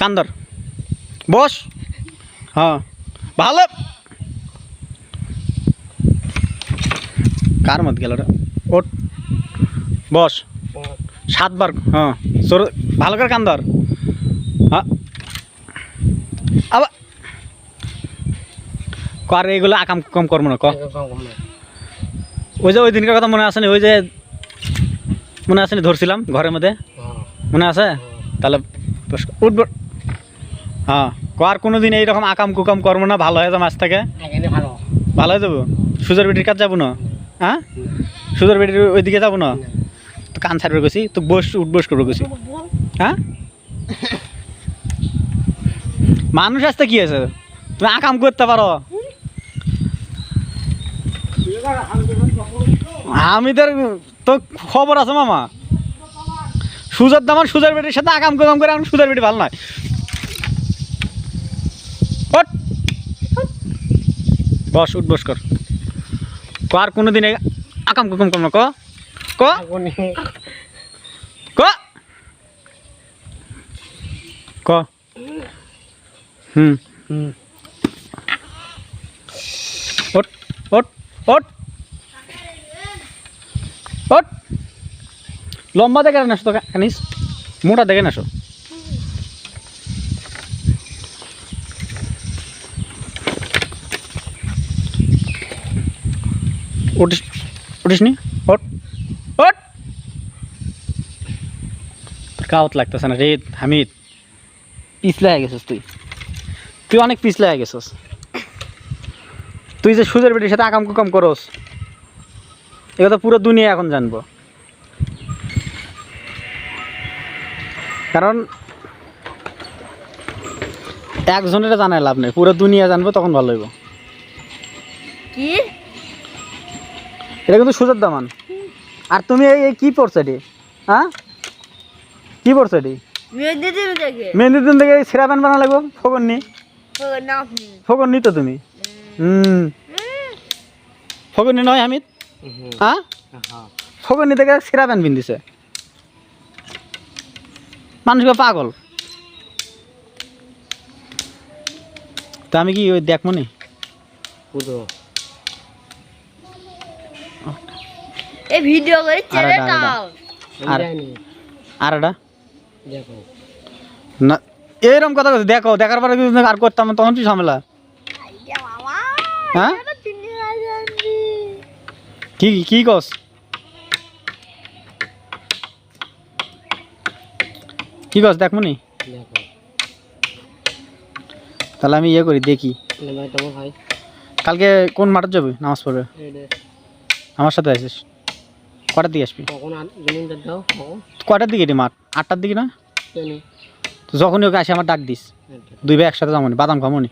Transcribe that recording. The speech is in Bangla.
কান্দর। বস। হ্যাঁ। ভালো। কার মত গেল ওট বস। সাতবার। হ্যাঁ। ভালো করে কান্দর। হ্যাঁ। আবার। কর এগুলো আকাম কম করব না ক। ওই যে ওই দিনকার কথা মনে আছে নি ওই যে মনে আছে নি ধরছিলাম ঘরের মধ্যে? মনে আছে? তাহলে বস, উঠব হ্যাঁ কর কোনো দিন এইরকম আকাম কুকাম করব না ভালো হয়ে যাব মাছ থেকে? ভালো। ভালো হয়ে যাব? সুজর বেটির কাজ যাব না? হ্যাঁ? সুজর বেটির ওইদিকে যাব না? তো কান ছাড়বে গেছি তো বস উঠ বস করব গেছি হ্যাঁ? মানুষ আসতে কি আছে? তুমি আকাম করতে পারো। আমি তোর তো খবর আছে মামা? সুজার দামান সুজার বেটির সাথে আকাম কুকাম করে আমি সুজার বেটি ভালো নয়। বস, উঠ, বস কর। আর কোনো দিনে আকাম কুকাম না, ক? ক? ক? ক? লম্বা দেখে নাসো তো কানিস মোটা দেখে নাসো। উঠিস উঠিস ওট ওট তোর কাওত লাগতেছে না রে, হামিদ। গেছিস তুই। তুই অনেক গেছিস। তুই যে সুদের বেটির সাথে আকাম কুকাম করস পুরো দুনিয়া এখন জানব। কারণ একজনের জানায় লাভ নেই, পুরো দুনিয়া জানব, তখন ভালো হইব। কি? এটা কিন্তু সুযোগ দামান। আর তুমি এই কি পড়ছো এটি? হ্যাঁ? কি পড়ছো এটি? মেহেন্দির দিন থেকে ছেঁড়া প্যান্ট বানা লাগবো ফোকর নি ফোকর নি তো তুমি। হুম। ফোকর নি নয়, হামিদ? হ্যাঁ? ফোকর নি থেকে ছেঁড়া প্যান্ট পিন্ধিছে মানুষকে পাগল। তা আমি কি ওই দেখব নি? এই ভিডিও করে ছেড়ে দাও। আর আর এটা না এরকম কথা কথা দেখো দেখার পরে যদি আর করতাম না, তখন কি ঝামেলা? হ্যাঁ? কি কি কস? কি কস দেখব নি তাহলে আমি ইয়ে করি দেখি। কালকে কোন মাঠে যাবে নামাজ পড়বে? আমার সাথে আসিস। কটার দিকে আসবি? কটার দিকে এটি মাঠ আটটার দিকে না? তো যখনই ওকে আসে আমার ডাক দিস। দুই ভাই একসাথে যাব বাদাম খাব নি।